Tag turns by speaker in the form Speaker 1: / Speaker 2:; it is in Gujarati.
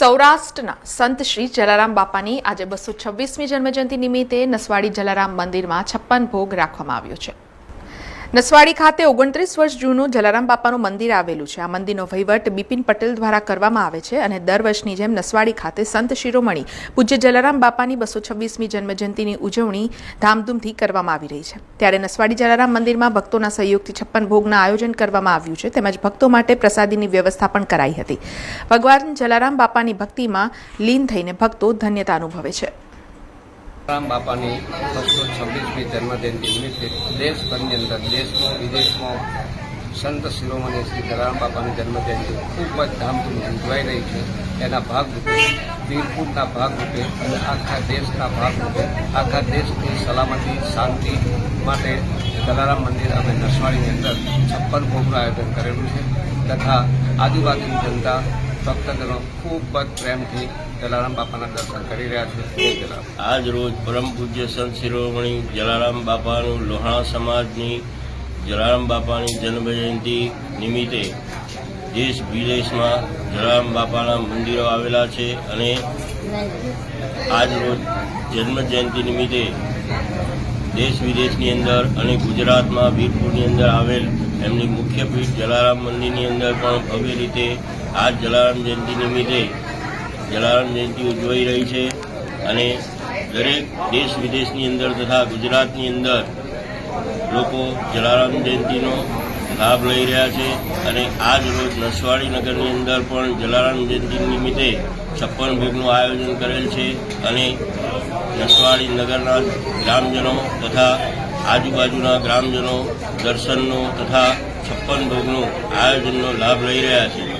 Speaker 1: સૌરાષ્ટ્રના સંત શ્રી જલારામ બાપાની આજે બસો છવ્વીસમી જન્મજયંતિ નિમિત્તે નસવાડી જલારામ મંદિરમાં છપ્પન ભોગ રાખવામાં આવ્યો છે. નસવાડી ખાતે ઓગણત્રીસ વર્ષ જૂનું જલારામ બાપાનું મંદિર આવેલું છે. આ મંદિરનો વહીવટ બિપિન પટેલ દ્વારા કરવામાં આવે છે અને દર વર્ષની જેમ નસવાડી ખાતે સંત શિરોમણી પૂજ્ય જલારામ બાપાની બસો છવ્વીસમી જન્મજયંતિની ઉજવણી ધામધૂમથી કરવામાં આવી રહી છે. ત્યારે નસવાડી જલારામ મંદિરમાં ભક્તોના સહયોગથી છપ્પન ભોગના આયોજન કરવામાં આવ્યું છે. તેમજ ભક્તો માટે પ્રસાદીની વ્યવસ્થા પણ કરાઈ હતી. ભગવાન જલારામ બાપાની ભક્તિમાં લીન થઈને ભક્તો ધન્યતા અનુભવે છે.
Speaker 2: રામ બાપાની બસો છવ્વીસમી જન્મજયંતિ નિમિત્તે દેશભરની અંદર, દેશમાં, વિદેશમાં સંત શિરોમણી શ્રી જલારામ બાપાની જન્મજયંતિ ખૂબ જ ધામધૂમથી ઉજવાઈ રહી છે. એના ભાગરૂપે, વીરપુરના ભાગરૂપે અને આખા દેશના ભાગરૂપે, આખા દેશની સલામતી, શાંતિ માટે જલારામ મંદિર અમે નસવાડીની અંદર છપ્પન ભોગનું આયોજન કરેલું છે. તથા આજુબાજુની જનતા, ભક્તજનો ખૂબ જ પ્રેમથી જલારામ બાપાના દર્શન કરી રહ્યા છે.
Speaker 3: આજ રોજ પરમ પૂજ્ય સંત શિરોમણી જલારામ બાપાનું લોહાણા સમાજની જલારામ બાપાની જન્મજયંતિ નિમિત્તે દેશ વિદેશમાં જલારામ બાપાના મંદિરો આવેલા છે અને આજ રોજ જન્મજયંતિ નિમિત્તે દેશ વિદેશની અંદર અને ગુજરાતમાં વીરપુરની અંદર આવેલ એમની મુખ્ય પીઠ જલારામ મંદિરની અંદર પણ ભવ્ય રીતે આ જલારામ જયંતિ નિમિત્તે જલારામ જયંતિ ઉજવાઈ રહી છે અને દરેક દેશ વિદેશની અંદર તથા ગુજરાતની અંદર લોકો જલારામ જયંતિનો લાભ લઈ રહ્યા છે અને આજ રોજ નસવાડી નગરની અંદર પણ જલારામ જયંતિ નિમિત્તે છપ્પન ભોગનું આયોજન કરેલ છે અને નસવાડી નગરના ગ્રામજનો તથા આજુબાજુના ગ્રામજનો દર્શનનો તથા છપ્પન ભોગનું આયોજનનો લાભ લઈ રહ્યા છે.